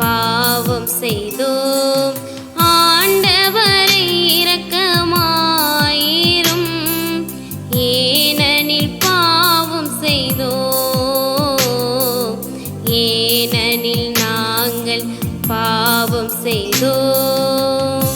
பாவம் செய்தோம். ஆண்டவரை இரக்கமாயிரும். ஏனனில் பாவம் செய்தோம். ஏனனில் நாங்கள் பாவம் செய்தோம்.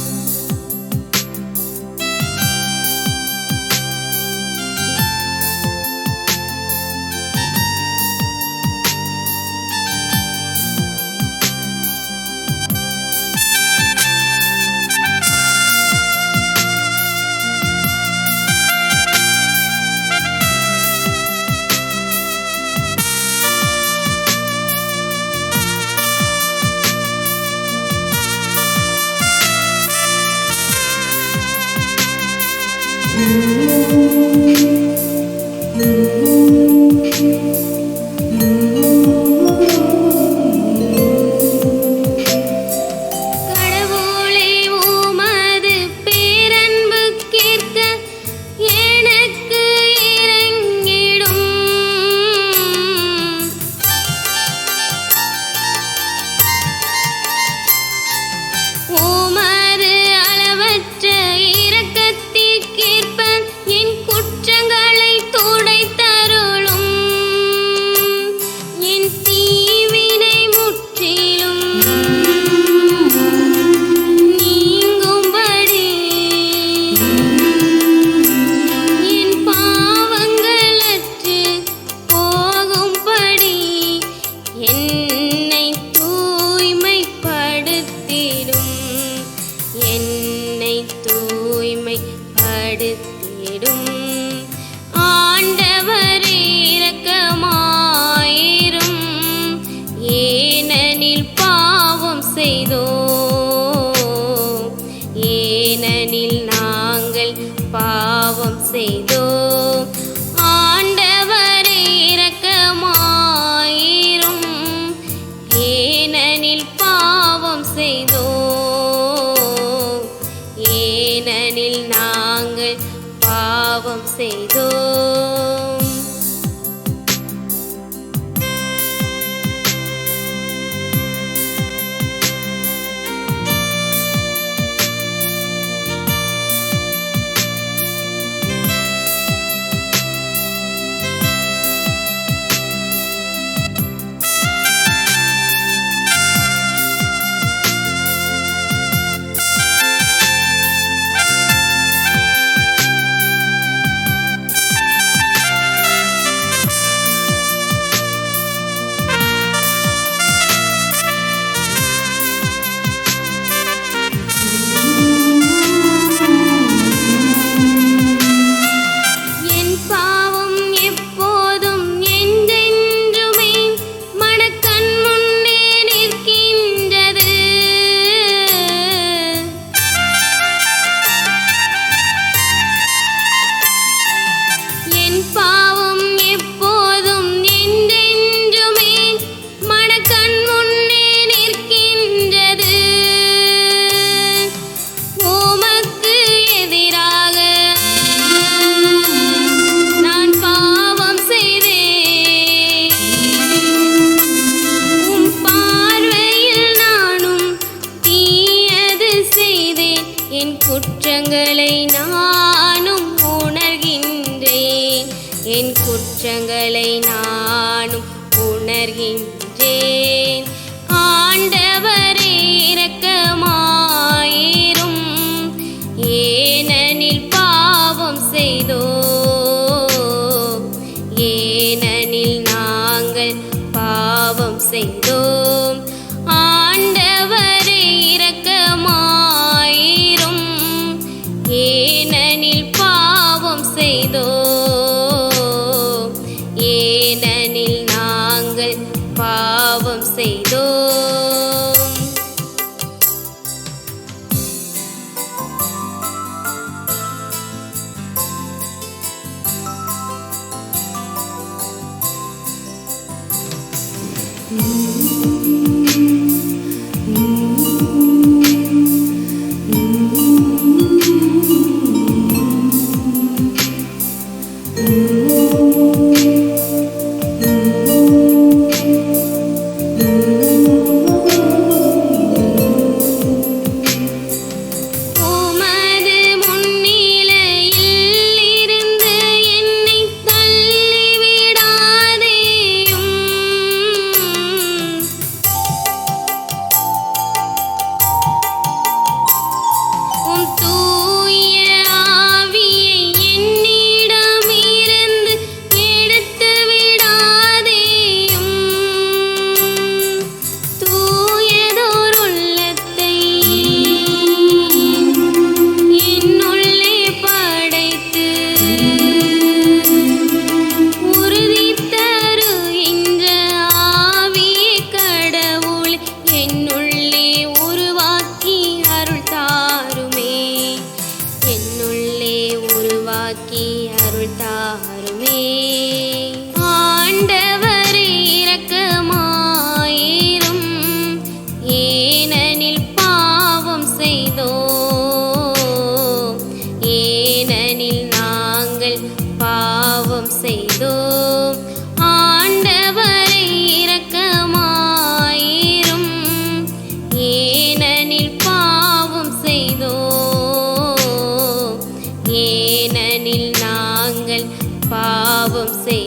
you. safe. என் குற்றங்களை நானும் உணர்கின்றேன். ஆண்டவர் இரக்கமாயிரும். ஏனெனில் பாவம் செய்தோ? ஏனெனில் நாங்கள் பாவம் செய்தோ? you. தாருமே ஆண்டவர் இரக்கமாயிரும். ஏனெனில் பாவம் செய்தோ ஏனெனில் நாங்கள் பாவம் செய் செய்தோம்